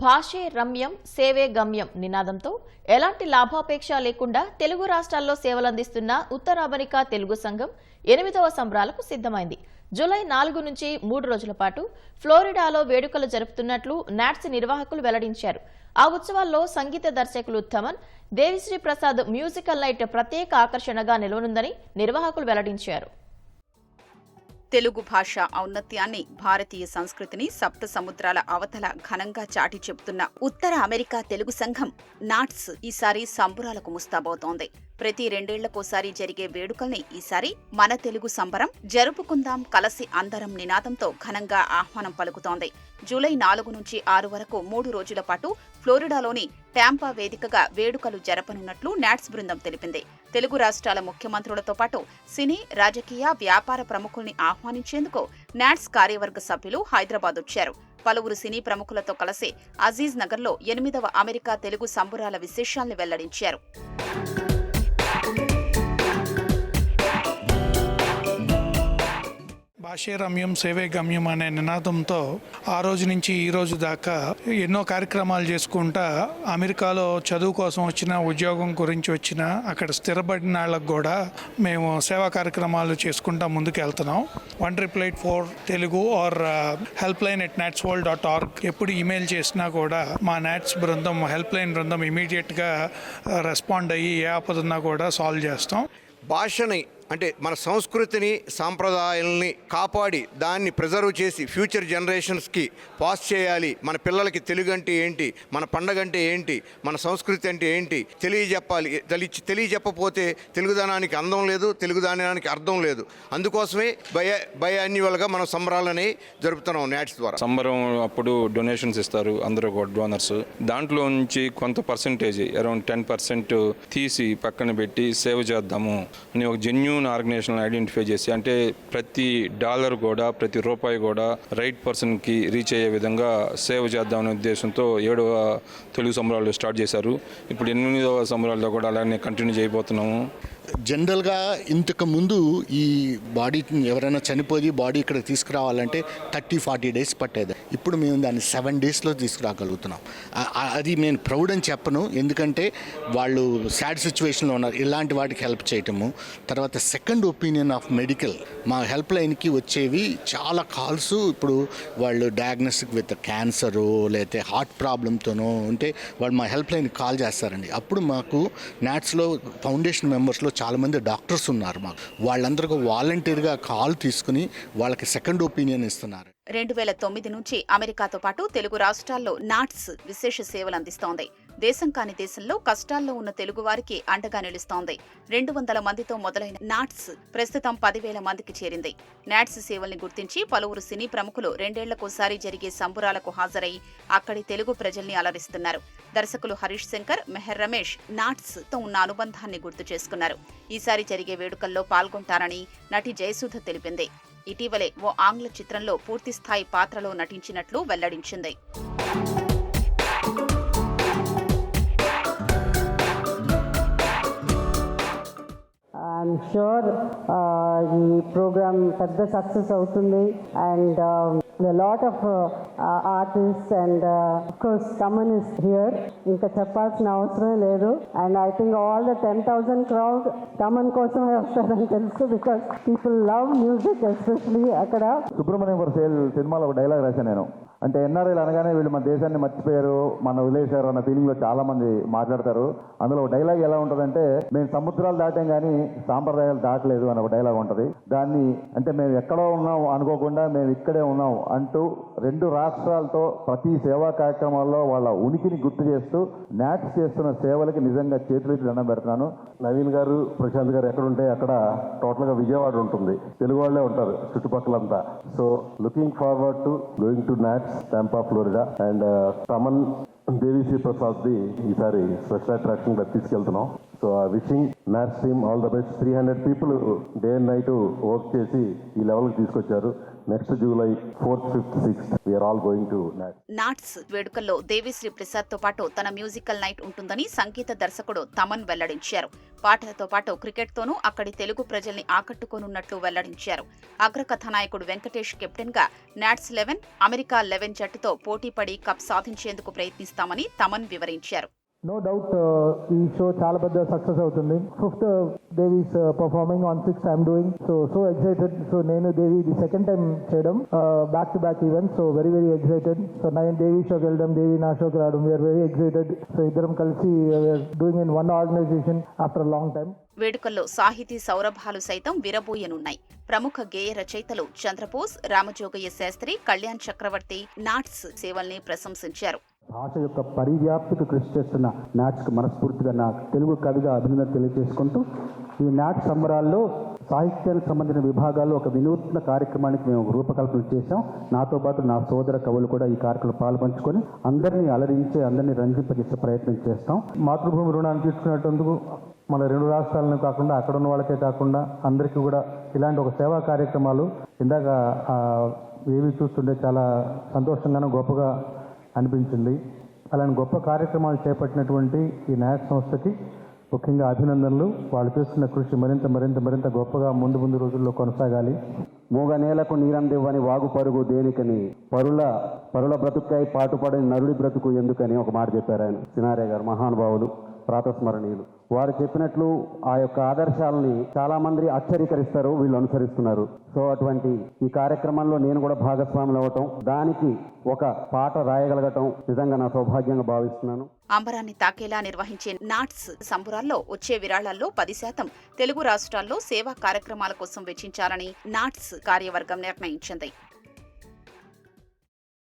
భాషే రమ్యం సేవే గమ్యం నినాదంతో ఎలాంటి లాభాపేక్ష లేకుండా తెలుగు రాష్ట్రాల్లో సేవలందిస్తున్న ఉత్తర అమెరికా తెలుగు సంఘం ఎనిమిదవ సంబరాలకు సిద్ధమైంది. జూలై నాలుగు నుంచి మూడు రోజుల పాటు ఫ్లోరిడాలో వేడుకలు జరుపుతున్నట్లు నాట్స్ నిర్వాహకులు వెల్లడించారు. ఆ ఉత్సవాల్లో సంగీత దర్శకులు థమన్ దేవిశ్రీ ప్రసాద్ మ్యూజికల్ నైట్ ప్రత్యేక ఆకర్షణగా నిలవనుందని నిర్వాహకులు వెల్లడించారు. తెలుగు భాష ఔన్నత్యాన్ని భారతీయ సంస్కృతిని సప్త సముద్రాల అవతల ఘనంగా చాటి చెబుతున్న ఉత్తర అమెరికా తెలుగు సంఘం నాట్స్ ఈసారి సంబురాలకు ముస్తాబోతోంది ప్రతి రెండేళ్ళకోసారి జరిగే వేడుకల్ని ఈసారి మన తెలుగు సంబరం జరుపుకుందాం కలసి అందరం నినాదంతో ఘనంగా ఆహ్వానం పలుకుతోంది. జూలై నాలుగు నుంచి ఆరు వరకు మూడు రోజుల పాటు ఫ్లోరిడాలోని ట్యాంపా వేదికగా వేడుకలు జరపనున్నట్లు నాట్స్ బృందం తెలిపింది. తెలుగు రాష్ట్రాల ముఖ్యమంత్రులతో పాటు సినీ రాజకీయ వ్యాపార ప్రముఖుల్ని ఆహ్వానించేందుకు నాట్స్ కార్యవర్గ సభ్యులు హైదరాబాద్ వచ్చారు. పలువురు సినీ ప్రముఖులతో కలిసి అజీజ్ నగర్లో ఎనిమిదవ అమెరికా తెలుగు సంబురాల విశేషాల్ని వెల్లడించారు. భాషే రమ్యం సేవే గమ్యం అనే నినాదంతో ఆ రోజు నుంచి ఈ రోజు దాకా ఎన్నో కార్యక్రమాలు చేసుకుంటా అమెరికాలో చదువు కోసం వచ్చిన ఉద్యోగం గురించి వచ్చిన అక్కడ స్థిరపడిన వాళ్ళకు కూడా మేము సేవా కార్యక్రమాలు చేసుకుంటా ముందుకు వెళ్తున్నాం one triple eight four Telugu or help line at NATS world dot org ఎప్పుడు ఈమెయిల్ చేసినా కూడా మా నాట్స్ బృందం హెల్ప్ లైన్ బృందం ఇమీడియట్గా రెస్పాండ్ అయ్యి ఏ ఆపదన్నా కూడా సాల్వ్ చేస్తాం. భాషని అంటే మన సంస్కృతిని సాంప్రదాయాలని కాపాడి దాన్ని ప్రిజర్వ్ చేసి ఫ్యూచర్ జనరేషన్స్కి పాస్ చేయాలి. మన పిల్లలకి తెలుగు అంటే ఏంటి? మన పండగ అంటే ఏంటి? మన సంస్కృతి అంటే ఏంటి? తెలియజెప్పాలి. తెలి తెలియజెప్పపోతే తెలుగుదనానికి అందం లేదు తెలుగుదనానికి అర్థం లేదు. అందుకోసమే బయ బయ అన్యువల్గా మనం సంబరాలని జరుపుతున్నాం నాట్స్ ద్వారా. సంబరం అప్పుడు డొనేషన్స్ ఇస్తారు అందరూ కూడా డోనర్స్ దాంట్లో నుంచి కొంత పర్సంటేజ్ అరౌండ్ టెన్ పర్సెంట్ తీసి పక్కన పెట్టి సేవ్ చేద్దాము అని ఒక జెన్యున్ ఆర్గనైజేషన్ ఐడెంటిఫై చేసి అంటే ప్రతి డాలర్ కూడా ప్రతి రూపాయి కూడా రైట్ పర్సన్కి రీచ్ అయ్యే విధంగా సేవ్ చేద్దామనే ఉద్దేశంతో ఏడవ తెలుగు సంబరాలు స్టార్ట్ చేశారు. ఇప్పుడు ఎనిమిదవ సంబరాల్లో కూడా అలానే కంటిన్యూ చేయబోతున్నాము. జనరల్గా ఇంతకు ముందు ఈ బాడీ ఎవరైనా చనిపోయి బాడీ ఇక్కడ తీసుకురావాలంటే థర్టీ ఫార్టీ డేస్ పట్టేది. ఇప్పుడు మేము దాన్ని సెవెన్ డేస్లో తీసుకురాగలుగుతున్నాం. అది నేను ప్రౌడ్ అని చెప్పను. ఎందుకంటే వాళ్ళు సాడ్ సిచ్యువేషన్లో ఉన్నారు. ఇలాంటి వాటికి హెల్ప్ చేయటము. తర్వాత సెకండ్ ఒపీనియన్ ఆఫ్ మెడికల్. మా హెల్ప్ లైన్కి వచ్చేవి చాలా కాల్స్. ఇప్పుడు వాళ్ళు డయాగ్నోస్టిక్ విత్ క్యాన్సరు లేకపోతే హార్ట్ ప్రాబ్లంతోనో ఉంటే వాళ్ళు మా హెల్ప్ లైన్కి కాల్ చేస్తారండి. అప్పుడు మాకు నాట్స్లో ఫౌండేషన్ మెంబర్స్లో చాలామంది డాక్టర్స్ ఉన్నారు మాకు. వాళ్ళందరికీ వాలంటీర్గా కాల్ తీసుకుని వాళ్ళకి సెకండ్ ఒపీనియన్ ఇస్తున్నారు. రెండు వేల తొమ్మిది నుంచి అమెరికాతో పాటు తెలుగు రాష్ట్రాల్లో నాట్స్ విశేష సేవలు అందిస్తోంది. దేశం కాని దేశంలో కష్టాల్లో ఉన్న తెలుగు వారికి అండగా నిలుస్తోంది. రెండు వందల మందితో మొదలైన నాట్స్ ప్రస్తుతం పదివేల మందికి చేరింది. నాట్స్ సేవల్ని గుర్తించి పలువురు సినీ ప్రముఖులు రెండేళ్ళకోసారి జరిగే సంబురాలకు హాజరై అక్కడి తెలుగు ప్రజల్ని అలరిస్తున్నారు. దర్శకులు హరీష్ శంకర్ మెహర్ రమేష్ నాట్స్తో ఉన్న అనుబంధాన్ని గుర్తు చేసుకున్నారు. ఈసారి జరిగే వేడుకల్లో పాల్గొంటారని నటి జయసుధ తెలిపింది. ఇటీవలే ఓ ఆంగ్ల చిత్రంలో పూర్తిస్థాయి పాత్రలో నటించినట్లు వెల్లడించింది. షూర్ uh, ఈ ప్రోగ్రామ్ పెద్ద సక్సెస్ అవుతుంది. And lot of artist and course Thaman is here ఇంకా చెప్పాల్సిన అవసరం లేదు. And I think all the ten thousand crowd Thaman కోసమే వస్తారని తెలుసు because people love music especially అక్కడ. సుబ్రహ్మణ్యం సేల్ సినిమాలో ఒక డైలాగ్ రాశాను నేను. అంటే ఎన్ఆర్ఐలు అనగానే వీళ్ళు మన దేశాన్ని మర్చిపోయారు మన వదిలేశారు అన్న ఫీలింగ్లో చాలా మంది మాట్లాడతారు. అందులో డైలాగ్ ఎలా ఉంటుందంటే మేము సముద్రాలు దాటాం కానీ సాంప్రదాయాలు దాటలేదు అని ఒక డైలాగ్ ఉంటుంది. దాన్ని అంటే మేము ఎక్కడో ఉన్నాం అనుకోకుండా మేము ఇక్కడే ఉన్నాం అంటూ రెండు రాష్ట్రాలతో ప్రతి సేవా కార్యక్రమాల్లో వాళ్ళ ఉనికిని గుర్తు చేస్తూ నాట్స్ చేస్తున్న సేవలకి నిజంగా చేతులెత్తి దండం పెడుతున్నాను. నవీన్ గారు ప్రశాంత్ గారు ఎక్కడ ఉంటే అక్కడ టోటల్గా విజయవాడ ఉంటుంది. తెలుగు వాళ్ళే ఉంటారు చుట్టుపక్కలంతా. So looking forward to going to NATS Tampa Florida and Thaman Devi Sri Prasad the ఈసారి స్పెషల్ అట్రాక్షన్గా తీసుకెళ్తున్నాం. సో ఆ wishing match team all the best three hundred people day and night work చేసి ఈ లెవెల్కి తీసుకొచ్చారు. Next July fourth fifth sixth we are all going to NATS వేడుకల్లో దేవిశ్రీ ప్రసాద్తో పాటు తన మ్యూజికల్ నైట్ ఉంటుందని సంగీత దర్శకుడు తమన్ వెల్లడించారు. పాటలతో పాటు క్రికెట్తోనూ అక్కడి తెలుగు ప్రజల్ని ఆకట్టుకోనున్నట్లు వెల్లడించారు. అగ్రకథానాయకుడు వెంకటేష్ కెప్టెన్గా నాట్స్ లెవెన్ అమెరికా లెవెన్ జట్టుతో పోటీపడి కప్ సాధించేందుకు ప్రయత్నిస్తామని తమన్ వివరించారు. నో డౌట్ ఈ షో చాలా పెద్ద సక్సెస్ అవుతుంది. Fifth Devi's performing on six I'm doing so so excited so నేను దేవి ఇది సెకండ్ టైం చేయడం back to back event so very very excited so నేను దేవి షోకి వెళ్ళడం దేవి నా షోకి రావడం వీఆర్ వెరీ ఎక్సైటెడ్ సో ఇద్దరం కలిసి doing in one organization after long time వేడుకల్లో సాహితీ సౌరభాలు సైతం విరబోయనున్నాయి. ప్రముఖ గేయ రచయితలు చంద్రబోస్ రామజోగయ్య శాస్త్రి కళ్యాణ్ చక్రవర్తి నాట్స్ సేవల్ని ప్రశంసించారు. భాష యొక్క పరివ్యాప్తికి కృషి చేస్తున్న నాట్స్కి మనస్ఫూర్తిగా నా తెలుగు కవిగా అభినందన తెలియజేసుకుంటూ ఈ నాట్ సంబరాల్లో సాహిత్యానికి సంబంధించిన విభాగాల్లో ఒక వినూత్న కార్యక్రమానికి మేము రూపకల్పన చేశాం. నాతో పాటు నా సోదర కవులు కూడా ఈ కార్యక్రమం పాల్పంచుకొని అందరినీ అలరించే అందరినీ రంజింపజేసే ప్రయత్నం చేస్తాం. మాతృభూమి రుణాన్ని తీసుకునేటందుకు మన రెండు రాష్ట్రాలను కాకుండా అక్కడ ఉన్న వాళ్ళకే కాకుండా అందరికీ కూడా ఇలాంటి ఒక సేవా కార్యక్రమాలు ఇందాక ఏవి చూస్తుంటే చాలా సంతోషంగానూ గొప్పగా అనిపించింది. అలాంటి గొప్ప కార్యక్రమాలు చేపట్టినటువంటి ఈ న్యాయ సంస్థకి ముఖ్యంగా అభినందనలు. వాళ్ళు చేస్తున్న కృషి మరింత మరింత మరింత గొప్పగా ముందు ముందు రోజుల్లో కొనసాగాలి. మూగ నేలకు నీరందివ్వని వాగు పరుగు దేనికని పరుల పరుల బ్రతుకై పాటుపడని నరుడి బ్రతుకు ఎందుకని ఒక మాట చెప్పారు ఆయన. సినారే గారు మహానుభావులు ప్రాతస్మరణీయులు. వారు చెప్పినట్లు ఆ యొక్క ఆదర్శాలని చాలా మంది ఆశ్చర్యకరిస్తారు వీళ్ళు అనుసరిస్తున్నారు. సో అటువంటి ఈ కార్యక్రమంలో నేను కూడా భాగస్వాములు అవ్వటం దానికి ఒక పాట రాయగలగటం నిజంగా నా సౌభాగ్యంగా భావిస్తున్నాను. అంబరాన్ని తాకేలా నిర్వహించే నాట్స్ సంబురాల్లో వచ్చే విరాళాల్లో పది శాతం తెలుగు రాష్ట్రాల్లో సేవా కార్యక్రమాల కోసం వెచ్చించాలని నాట్స్ కార్యవర్గం నిర్ణయించింది.